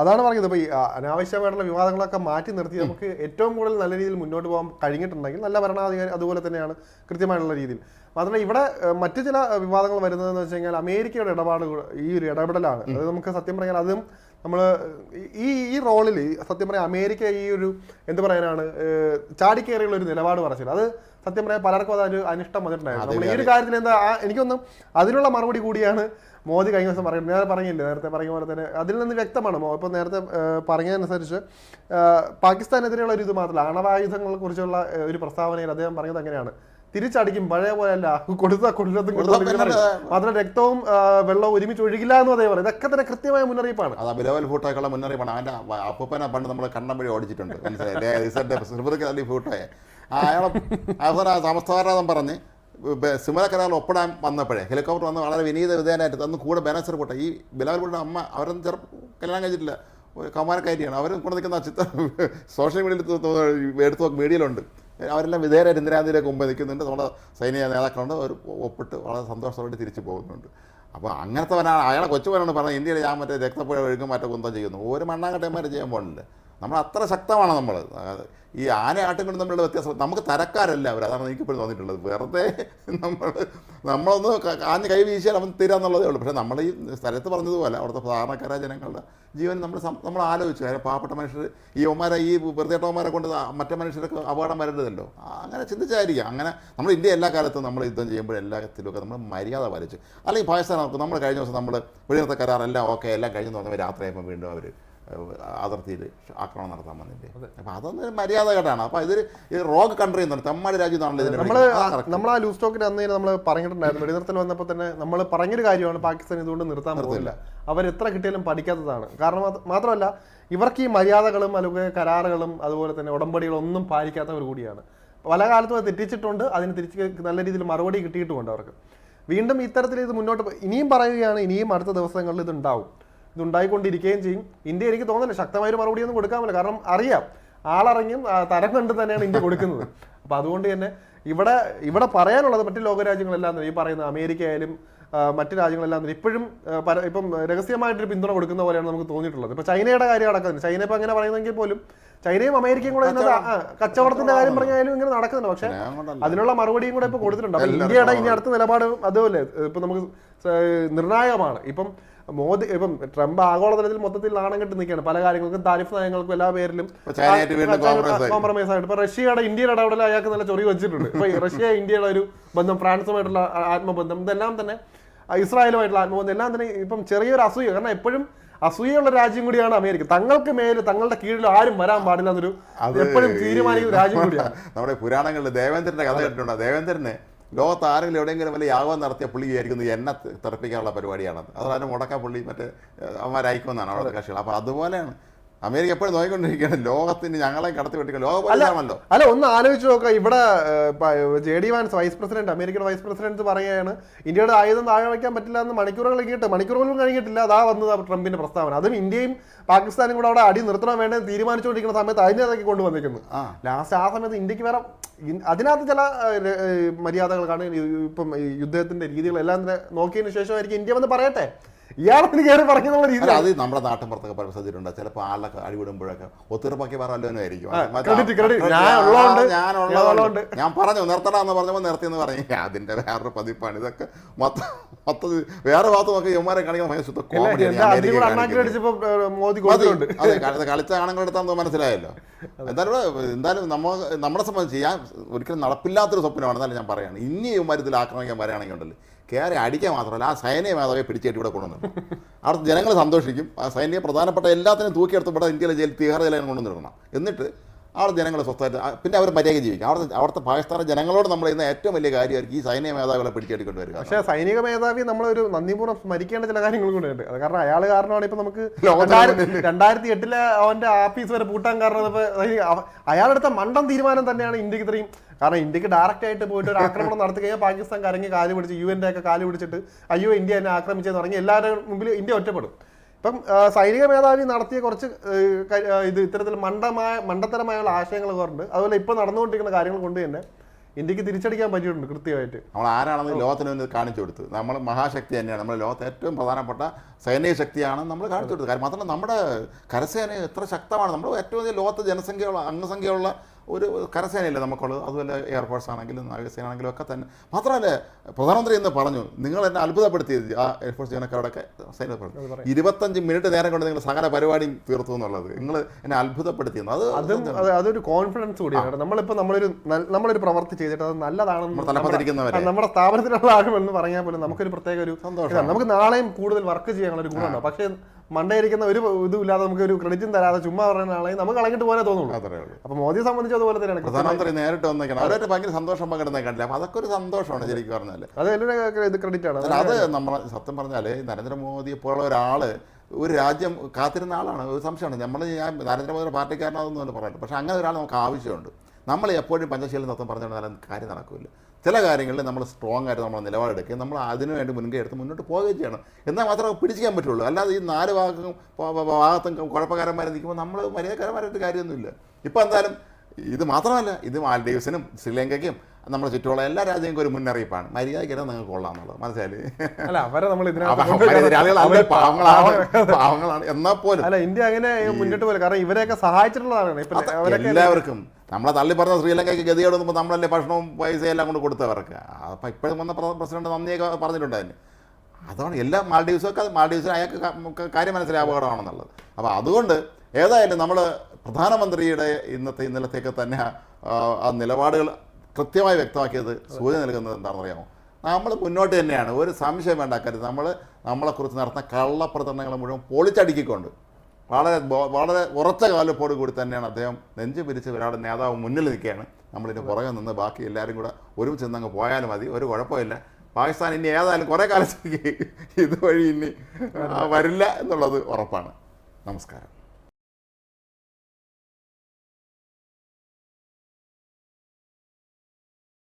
അതാണ് പറഞ്ഞത്. അപ്പൊ ഈ അനാവശ്യമായിട്ടുള്ള വിവാദങ്ങളൊക്കെ മാറ്റി നിർത്തി നമുക്ക് ഏറ്റവും കൂടുതൽ നല്ല രീതിയിൽ മുന്നോട്ട് പോകാൻ കഴിഞ്ഞിട്ടുണ്ടെങ്കിൽ നല്ല ഭരണാധികാരി അതുപോലെ തന്നെയാണ് കൃത്യമായിട്ടുള്ള രീതിയിൽ. മാത്രമല്ല ഇവിടെ മറ്റു ചില വിവാദങ്ങൾ വരുന്നതെന്ന് വെച്ച് കഴിഞ്ഞാൽ അമേരിക്കയുടെ ഇടപാട് ഈ ഒരു ഇടപെടലാണ്. അത് നമുക്ക് സത്യം പറഞ്ഞാൽ അതും നമ്മൾ ഈ ഈ റോളിൽ സത്യം പറയാം അമേരിക്ക ഈ ഒരു എന്ത് പറയാനാണ് ചാടിക്കേറിയുള്ള ഒരു നിലപാട് പറച്ചില്ല അത് സത്യം പറയാൻ പലർക്കും അതൊരു അനിഷ്ടം വന്നിട്ടുണ്ടായിരുന്നു. നമ്മൾ ഈ ഒരു കാര്യത്തിൽ എന്താ എനിക്കൊന്നും അതിനുള്ള മറുപടി കൂടിയാണ് മോദി കഴിഞ്ഞ ദിവസം പറയുന്നത് ഞാൻ പറഞ്ഞില്ലേ നേരത്തെ പറഞ്ഞ പോലെ തന്നെ അതിൽ നിന്ന് വ്യക്തമാണ് ഇപ്പോൾ നേരത്തെ പറഞ്ഞതനുസരിച്ച് പാകിസ്ഥാനെതിരെയുള്ള ഒരു ഇത് മാത്രമല്ല ആണവായുധങ്ങളെ കുറിച്ചുള്ള ഒരു പ്രസ്താവനയിൽ അദ്ദേഹം പറഞ്ഞത് അങ്ങനെയാണ് തിരിച്ചടിക്കും പഴയ പോലെയല്ല കൊടുത്ത കൊടുത്തും കൊടുത്ത മാത്രം രക്തവും വെള്ളവും ഒരുമിച്ച് ഒഴുകില്ല എന്ന് അതേ പറയും ഇതൊക്കെ തന്നെ കൃത്യമായ മുന്നറിയിപ്പാണ് അത് അബിലവൽ ഫൂട്ടോയ്ക്കുള്ള മുന്നറിയിപ്പാണ് അവന്റെ അപ്പൂപ്പനെ പണ്ട് നമ്മൾ കണ്ണം വഴി ഓടിച്ചിട്ടുണ്ട് സിറുപതിക്ക് തല്ലി ഫൂട്ടോയെ അവസാനം പറഞ്ഞ് സിമല ഒപ്പിടാൻ വന്നപ്പോഴേ ഹെലികോപ്റ്റർ വന്ന് വളരെ വിനീത വിധേയനായിട്ട് അന്ന് കൂടെ ബാനസർ പോട്ടെ. ഈ ബിലാവൽ ഫൂട്ട അമ്മ അവരൊന്നും ചെറു കല്യാണം കഴിച്ചിട്ടില്ല. ഒരു കൗമാരക്കാരിയാണ് അവർ കൂടെ നിൽക്കുന്ന ചിത്രം സോഷ്യൽ മീഡിയയിൽ എടുത്തു മീഡിയയിലുണ്ട് അവരെല്ലാം വിധേയരായിട്ട് ഇന്ദിരാഗാന്ധിയിലേക്ക് മുമ്പ് നിൽക്കുന്നുണ്ട്. നമ്മുടെ സൈനിക നേതാക്കളുണ്ട്. അവർ ഒപ്പിട്ട് വളരെ സന്തോഷത്തോടെ തിരിച്ചു പോകുന്നുണ്ട്. അപ്പോൾ അങ്ങനത്തെ വരാണ് അയാളെ കൊച്ചുപോലാണ് പറഞ്ഞത്. ഇന്ത്യയിൽ ഞാൻ മറ്റേ രക്തപ്പുഴ ഒഴുകും മറ്റേ കുന്തം ചെയ്യുന്നു. ഒരു മണ്ണാങ്കട്ടന്മാർ ചെയ്യാൻ പോകുന്നില്ല നമ്മൾ അത്ര ശക്തമാണ് നമ്മൾ. ഈ ആന ആട്ടും തമ്മിലുള്ള വ്യത്യാസം നമുക്ക് തരക്കാരല്ല അവർ അതാണ് എനിക്ക് ഇപ്പോഴും തോന്നിയിട്ടുള്ളത്. വെറുതെ നമ്മൾ നമ്മളൊന്ന് ആഞ്ഞ് കൈ വീശിയാൽ അവൻ തീരാന്നുള്ളതേ ഉള്ളൂ. പക്ഷേ നമ്മൾ ഈ സ്ഥലത്ത് പറഞ്ഞതുപോലെ അവിടുത്തെ സാധാരണക്കാരായ ജനങ്ങളുടെ ജീവൻ നമ്മൾ നമ്മൾ ആലോചിച്ചു. കാര്യം പാവപ്പെട്ട മനുഷ്യർ ഈ ഒമാരെ ഈ വൃത്തിയേട്ടവന്മാരെ കൊണ്ട് മറ്റേ മനുഷ്യർക്ക് അപകടം വരേണ്ടതല്ലോ അങ്ങനെ ചിന്തിച്ചായിരിക്കാം. അങ്ങനെ നമ്മൾ ഇന്ത്യ എല്ലാ കാലത്തും നമ്മൾ യുദ്ധം ചെയ്യുമ്പോൾ എല്ലാത്തിലുമൊക്കെ നമ്മൾ മര്യാദ പാലിച്ചു. അല്ലെങ്കിൽ പാകിസ്ഥാൻ നമുക്ക് നമ്മൾ കഴിഞ്ഞ ദിവസം നമ്മൾ വെടിനിർത്ത കരാർ എല്ലാം ഓക്കെ എല്ലാം കഴിഞ്ഞു രാത്രി രാത്രിയായപ്പോൾ വീണ്ടും അവർ അതിർത്തിയിൽ ആക്രമണം നടത്താൻ വന്നില്ലേ? അപ്പോൾ അതൊന്നും ഒരു മര്യാദ കേട്ടാണ് അപ്പോൾ ഇതൊരു റോഗ് കൺട്രി എന്ന് തെമ്മാടി തമ്മാട് രാജ്യത്താണല്ലോ ഇതിനെ correct. നമ്മൾ ആ ലൂസ് ടോക്കിന് അന്ന് നമ്മൾ പറഞ്ഞിട്ടുണ്ടായിരുന്നു. വെടിനിർത്തൽ വന്നപ്പോൾ തന്നെ നമ്മൾ പറഞ്ഞൊരു കാര്യമാണ് പാകിസ്ഥാൻ ഇതുകൊണ്ട് നിർത്താൻ പറ്റില്ല അവർ എത്ര കിട്ടിയാലും പഠിക്കാത്തതാണ്. കാരണം മാത്രമല്ല ഇവർക്ക് ഈ മര്യാദകളും അല്ലെങ്കിൽ കരാറുകളും അതുപോലെ തന്നെ ഉടമ്പടികളും ഒന്നും പാലിക്കാത്തവർ കൂടിയാണ്. പല കാലത്തും അത് തെറ്റിച്ചിട്ടുണ്ട്. അതിന് തിരിച്ച് നല്ല രീതിയിൽ മറുപടി കിട്ടിയിട്ടുമുണ്ട് അവർക്ക്. വീണ്ടും ഇത്തരത്തിൽ ഇത് മുന്നോട്ട് ഇനിയും പറയുകയാണ് ഇനിയും അടുത്ത ദിവസങ്ങളിൽ ഇത് ഉണ്ടാവും. ഇത് ഉണ്ടായിക്കൊണ്ടിരിക്കുകയും ചെയ്യും. ഇന്ത്യ എനിക്ക് തോന്നുന്നില്ല ശക്തമായൊരു മറുപടി ഒന്നും കൊടുക്കാമല്ലോ. കാരണം അറിയാം. ആളറിഞ്ഞും തരം കണ്ട് തന്നെയാണ് ഇന്ത്യ കൊടുക്കുന്നത്. അപ്പൊ അതുകൊണ്ട് തന്നെ ഇവിടെ ഇവിടെ പറയാനുള്ളത് മറ്റു ലോകരാജ്യങ്ങളെല്ലാം തന്നെ ഈ പറയുന്ന അമേരിക്ക ആയാലും മറ്റു രാജ്യങ്ങളെല്ലാം തന്നെ ഇപ്പോഴും ഇപ്പം രഹസ്യമായിട്ടൊരു പിന്തുണ കൊടുക്കുന്ന പോലെയാണ് നമുക്ക് തോന്നിയിട്ടുള്ളത്. ഇപ്പൊ ചൈനയുടെ കാര്യം നടക്കുന്നത് ചൈന ഇപ്പൊ അങ്ങനെ പറയുന്നെങ്കിൽ പോലും ചൈനയും അമേരിക്കയും കൂടെ ഇതിനകത്ത് കച്ചവടത്തിന്റെ കാര്യം പറഞ്ഞാലും ഇങ്ങനെ നടക്കുന്നുണ്ട്. പക്ഷെ അതിനുള്ള മറുപടിയും കൂടെ ഇപ്പൊ കൊടുത്തിട്ടുണ്ട്. അപ്പൊ ഇന്ത്യയുടെ ഇനി അടുത്ത നിലപാട് അതുപോലെ ഇപ്പൊ നമുക്ക് നിർണായകമാണ്. ഇപ്പം മോദി ഇപ്പം ട്രംപ് ആഗോളതലത്തിൽ മൊത്തത്തിൽ നാണം കെട്ടി നിൽക്കുകയാണ്. പല കാര്യങ്ങൾക്കും താരിഫ് നയങ്ങൾക്കും എല്ലാ പേരിലും കോംപ്രമൈസ് ആയിട്ട് ഇപ്പൊ റഷ്യയുടെ ഇന്ത്യയുടെ ഇടപെടൽ അയാൾക്ക് നല്ല ചൊറി വെച്ചിട്ടുണ്ട്. ഇപ്പൊ റഷ്യ ഇന്ത്യയുടെ ഒരു ബന്ധം ഫ്രാൻസുമായിട്ടുള്ള ആത്മബന്ധം ഇതെല്ലാം തന്നെ ഇസ്രായേലുമായിട്ടുള്ള ആത്മബന്ധം എല്ലാം തന്നെ ഇപ്പം ചെറിയൊരു അസൂയ. കാരണം എപ്പോഴും അസൂയുള്ള രാജ്യം കൂടിയാണ് അമേരിക്ക. തങ്ങൾക്ക് മേൽ തങ്ങളുടെ കീഴിൽ ആരും വരാൻ പാടില്ല എന്നൊരു എപ്പോഴും തീരുമാനിക്കുന്ന രാജ്യം കൂടിയാണ്. നമ്മുടെ പുരാണങ്ങളിൽ ദേവേന്ദ്രന്റെ കഥ കേട്ടിട്ടുണ്ടോ? ദേവേന്ദ്രന് ലോകത്ത് ആരെങ്കിലും എവിടെയെങ്കിലും വല്ല യാഗം നടത്തിയ പുള്ളി വിചാരിക്കുന്നത് എന്നെ തെറപ്പിക്കാനുള്ള പരിപാടിയാണത് അതാണ് മുടക്ക പുള്ളി മറ്റേ അവന്മാരായിക്കുമെന്നാണ് അവിടുത്തെ കക്ഷികൾ. അപ്പോൾ അതുപോലെയാണ് അമേരിക്ക എപ്പോഴും നോക്കിക്കൊണ്ടിരിക്കുകയാണ് ലോകത്തിന് ഞങ്ങളെ കടത്തി വെട്ടിക്കുക ലോക പോലീസാണല്ലോ. അല്ല ഒന്ന് ആലോചിച്ച് നോക്കുക ഇവിടെ J D Vance vice president അമേരിക്കയുടെ വൈസ് പ്രസിഡന്റ് പറയുകയാണ് ഇന്ത്യയുടെ ആയുധം താഴെ വയ്ക്കാൻ പറ്റില്ല എന്ന് മണിക്കൂറുകൾ കഴിഞ്ഞിട്ട് മണിക്കൂറുകളും കഴിഞ്ഞിട്ടില്ല. അതാ വന്നത് ട്രംപിന്റെ പ്രസ്താവന. അതും ഇന്ത്യയും പാകിസ്ഥാനും കൂടെ അവിടെ അടി നിർത്തണം വേണ്ടത് തീരുമാനിച്ചുകൊണ്ടിരിക്കുന്ന സമയത്ത് അതിനകത്തേക്ക് കൊണ്ടുവന്നിരിക്കുന്നു. ആ. ലാസ്റ്റ് ആ സമയത്ത് ഇന്ത്യയ്ക്ക് വേറെ അതിനകത്ത് ചില മര്യാദകൾ ഈ ഇപ്പം യുദ്ധത്തിന്റെ രീതികളെല്ലാം നോക്കിയതിനു നോക്കിയതിന് ശേഷമായിരിക്കും ഇന്ത്യ വന്ന് പറയട്ടെ? ഇയാളത്തിന് കയറി പറഞ്ഞെന്നുള്ള രീതി അത് നമ്മുടെ നാട്ടിൻ പുറത്തൊക്കെ പല ശ്രദ്ധിച്ചിട്ടുണ്ട്. ചിലപ്പോൾ ആളൊക്കെ അടിവിടുമ്പോഴൊക്കെ ഒത്തിറപ്പാക്കി credit. ആ, ഞാൻ പറഞ്ഞു നിർത്തണമെന്ന് പറഞ്ഞപ്പോൾ നിർത്തി എന്ന് പറഞ്ഞു അതിന്റെ വേറൊരു പതിപ്പാണ്. ഇതൊക്കെ മൊത്തം മൊത്തം വേറെ ഭാഗത്ത് നോക്കി യുമാരെ കാണിക്കാൻ ഭയങ്കര ശുദ്ധ അതെ കളി- കളിച്ച ആണുങ്ങളെടുത്താന്ന് മനസ്സിലായല്ലോ. എന്തായാലും എന്തായാലും നമ്മ നമ്മളെ സംബന്ധിച്ച് ഞാൻ ഒരിക്കലും നടപ്പില്ലാത്തൊരു സ്വപ്നമാണ് എന്നാലും ഞാൻ പറയുകയാണ് ഇനി ഇവന്മാരിതിൽ ആക്രമിക്കാൻ വരികയാണെങ്കിൽ ഉണ്ടല്ലോ കയറി അടിക്കാൻ മാത്രമല്ല ആ സൈനയെ മേധാവിയെ പിടിച്ചേറ്റി ഇവിടെ കൊണ്ടുവന്നു അവിടുത്തെ ജനങ്ങൾ സന്തോഷിക്കും. ആ സൈന്യം പ്രധാനപ്പെട്ട എല്ലാത്തിനും തൂക്കിയെടുത്ത് ഇവിടെ ഇന്ത്യയിലെ ജയിൽ തീഹാർ ജയിലും കൊണ്ടുവന്നിടണം. എന്നിട്ട് അവിടെ ജനങ്ങൾ സ്വസ്ഥമായിട്ട് പിന്നെ അവർ മര്യാദ ജീവിക്കും. അവിടുത്തെ അവിടുത്തെ പാകിസ്ഥാൻ ജനങ്ങളോട് നമ്മൾ ഇന്ന് ഏറ്റവും വലിയ കാര്യമായിരിക്കും ഈ സൈനിക മേധാവികളെ പിടിച്ചെടുക്കേണ്ടി വരിക പക്ഷേ സൈനിക മേധാവി നമ്മളൊരു നന്ദിപൂർവം സ്മരിക്കേണ്ട ചില കാര്യങ്ങൾ കൂടെയുണ്ട് അത് കാരണം അയാൾ കാരണമാണ് ഇപ്പൊ നമുക്ക് രണ്ടായിരത്തി- എട്ടിലെ അവന്റെ ആഫീസ് വരെ പൂട്ടാൻ കാരണം അയാളെടുത്ത മണ്ടം തീരുമാനം തന്നെയാണ് ഇന്ത്യയ്ക്ക് ഇത്രയും കാരണം ഇന്ത്യയ്ക്ക് ഡയറക്റ്റ് ആയിട്ട് പോയിട്ട് ഒരു ആക്രമണം നടത്തി കഴിഞ്ഞാൽ പാകിസ്ഥാൻ കരങ്ങി കാൽ പിടിച്ച് യു എന്റെ ഒക്കെ കാൽ പിടിച്ചിട്ട് അയ്യോ ഇന്ത്യ എന്നെ ആക്രമിച്ചെന്ന് തുടങ്ങി എല്ലാവരുടെ മുമ്പിൽ ഇന്ത്യ ഒറ്റപ്പെടും. ഇപ്പം സൈനിക മേധാവി നടത്തിയ കുറച്ച് ഇത് ഇത്തരത്തിൽ മണ്ടമായ മണ്ടത്തരമായുള്ള ആശയങ്ങൾ കൊണ്ട് അതുപോലെ ഇപ്പം നടന്നുകൊണ്ടിരിക്കുന്ന കാര്യങ്ങൾ കൊണ്ട് തന്നെ ഇന്ത്യയ്ക്ക് തിരിച്ചടിക്കാൻ പറ്റിയിട്ടുണ്ട് കൃത്യമായിട്ട്. നമ്മൾ ആരാണെന്ന് ലോകത്തിന് കാണിച്ചു കൊടുത്ത് നമ്മൾ മഹാശക്തി തന്നെയാണ്. നമ്മൾ ലോകത്തെ ഏറ്റവും പ്രധാനപ്പെട്ട സൈനിക ശക്തിയാണ് നമ്മൾ കാണിച്ചു കൊടുത്തത്. കാര്യം മാത്രമല്ല നമ്മുടെ കരസേന എത്ര ശക്തമാണ്. നമ്മൾ ഏറ്റവും വലിയ ലോകത്തെ ജനസംഖ്യയുള്ള അംഗസംഖ്യയുള്ള ഒരു കരസേനയല്ലേ നമുക്കുള്ളത്? അതുപോലെ എയർഫോഴ്സ് ആണെങ്കിലും നാവികസേന ആണെങ്കിലും ഒക്കെ തന്നെ. മാത്രമല്ല പ്രധാനമന്ത്രി ഇന്ന് പറഞ്ഞു നിങ്ങൾ എന്നെ അത്ഭുതപ്പെടുത്തിയത് ആ എയർഫോഴ്സ് ജീവനക്കാരോടൊക്കെ പറഞ്ഞു. ഇരുപത്തഞ്ച് മിനിറ്റ് നേരം കൊണ്ട് നിങ്ങൾ സകല പരിപാടിയും തീർത്തു എന്നുള്ളത്. നിങ്ങൾ എന്നെ അത്ഭുതപ്പെടുത്തിയെന്ന് അത് അതൊരു കോൺഫിഡൻസ് കൂടിയാണ്. നമ്മളിപ്പോൾ നമ്മളിപ്പോ നമ്മളൊരു നമ്മളൊരു പ്രവർത്തി ചെയ്തിട്ട് അത് നല്ലതാണെന്ന്. നമ്മുടെ- നമ്മുടെ ആളുകൾ എന്ന് പറഞ്ഞാൽ പോലും നമുക്കൊരു പ്രത്യേക ഒരു സന്തോഷം. നമുക്ക് നാളെയും കൂടുതൽ വർക്ക് ചെയ്യാനുള്ള ഒരു ഗുണമുണ്ട് പക്ഷേ മണ്ടയിരിക്കുന്ന ഒരു ഇതുമില്ലാതെ നമുക്ക് ഒരു ക്രെഡിറ്റും തരാതെ ചുമ്മാ പറയുന്ന ആളെ നമുക്ക് കളഞ്ഞിട്ട് പോകാനേ തോന്നുള്ളൂ. അത്രേ ഉള്ളൂ. അപ്പൊ മോദിയെ സംബന്ധിച്ച് അതുപോലെ തന്നെയാണ് പ്രധാനമന്ത്രി നേരിട്ട് വന്നേക്കണം. അവരായിട്ട് ഭയങ്കര സന്തോഷം പങ്കിടുന്ന കണ്ടില്ല. അപ്പോൾ അതൊക്കെ ഒരു സന്തോഷമാണ് ശരിക്കും പറഞ്ഞാൽ അത് എല്ലാവരും ഇത് ക്രെഡിറ്റ് ആണ്. അത് നമ്മൾ സത്യം പറഞ്ഞാൽ നരേന്ദ്രമോദിയെ പോലുള്ള ഒരാൾ ഒരു രാജ്യം കാത്തിരുന്ന ആളാണ്. ഒരു സംശയമാണ്. നമ്മൾ ഞാൻ നരേന്ദ്രമോദിയുടെ പാർട്ടിക്കാരനാണെന്നൊന്നും പറയുന്നത് പക്ഷെ അങ്ങനെ ഒരാൾ നമുക്ക് ആവശ്യമുണ്ട്. നമ്മൾ എപ്പോഴും പഞ്ചശീലം തത്വം പറഞ്ഞാൽ കാര്യം നടക്കില്ല ചില കാര്യങ്ങളിൽ നമ്മൾ സ്ട്രോങ് ആയിട്ട് നമ്മൾ നിലപാടെടുക്കുകയും നമ്മൾ അതിനുവേണ്ടി മുൻകൈ എടുത്ത് മുന്നോട്ട് പോവുകയും ചെയ്യണം. എന്നാൽ മാത്രമേ പിടിച്ചിക്കാൻ പറ്റുള്ളൂ. അല്ലാതെ ഈ നാല് ഭാഗത്തും പ- ഭാഗത്തും കുഴപ്പക്കാരന്മാരെ നിൽക്കുമ്പോൾ നമ്മൾ മര്യാദക്കാരന്മാരായിട്ട് കാര്യമൊന്നുമില്ല. ഇപ്പോൾ എന്തായാലും ഇത് മാത്രമല്ല ഇത് മാൽഡീവ്സിനും ശ്രീലങ്കയ്ക്കും നമ്മുടെ ചുറ്റുമുള്ള എല്ലാ രാജ്യങ്ങൾക്കും ഒരു മുന്നറിയിപ്പാണ്. മര്യാദയ്ക്ക് നിങ്ങൾക്ക് കൊള്ളാം എന്നുള്ളത്. മനസ്സിലായി അല്ല അവരെ നമ്മൾ അവ- ഇതിനകത്ത് പാവങ്ങളാണ്. പാവങ്ങളാണ്. എന്നാൽ പോലും അല്ല ഇന്ത്യ അങ്ങനെ മുന്നിട്ട് പോലെ കാരണം ഇവരെയൊക്കെ സഹായിച്ചിട്ടുള്ളതാണ് എല്ലാവർക്കും നമ്മളെ തള്ളി പറഞ്ഞ ശ്രീലങ്കയ്ക്ക് ഗതികേട് നമ്മളല്ലേ ഭക്ഷണവും പൈസയും എല്ലാം കൊണ്ട് കൊടുത്തവർക്ക്. അപ്പം ഇപ്പോഴും വന്ന പ്രസിഡന്റ് നന്ദിയൊക്കെ പറഞ്ഞിട്ടുണ്ട് അതിന്. അതാണ് എല്ലാ മാൾഡീവ്സൊക്കെ മാൾഡീവ്സിന് അയാൾക്ക് കാര്യം മനസ്സിലായി അപകടമാണെന്നുള്ളത് അപ്പോൾ അതുകൊണ്ട് ഏതായാലും നമ്മൾ പ്രധാനമന്ത്രിയുടെ ഇന്നത്തെ ഇന്നലത്തേക്ക് തന്നെ ആ, നിലപാടുകൾ കൃത്യമായി വ്യക്തമാക്കിയത് സൂചന നൽകുന്നത് എന്താണെന്ന് അറിയാമോ? നമ്മൾ മുന്നോട്ട് തന്നെയാണ്. ഒരു സംശയം വേണ്ട കാര്യം നമ്മൾ നമ്മളെക്കുറിച്ച് നടത്തുന്ന കള്ളപ്രചരണങ്ങൾ മുഴുവൻ പൊളിച്ചടുക്കിക്കൊണ്ട് വളരെ വളരെ ഉറച്ച കാലപ്പോട് കൂടി തന്നെയാണ് അദ്ദേഹം നെഞ്ചു പിരിച്ച് ഒരാളുടെ നേതാവ് മുന്നിൽ നിൽക്കുകയാണ്. നമ്മളിതിന് പുറകെ നിന്ന് ബാക്കി എല്ലാവരും കൂടെ ഒരുമിച്ച് നിന്നങ്ങ് പോയാലും മതി. ഒരു കുഴപ്പമില്ല. പാകിസ്ഥാൻ ഇനി ഏതായാലും കുറേ കാലത്തേക്ക് ഇതുവഴി ഇനി വരില്ല എന്നുള്ളത് ഉറപ്പാണ്. നമസ്കാരം.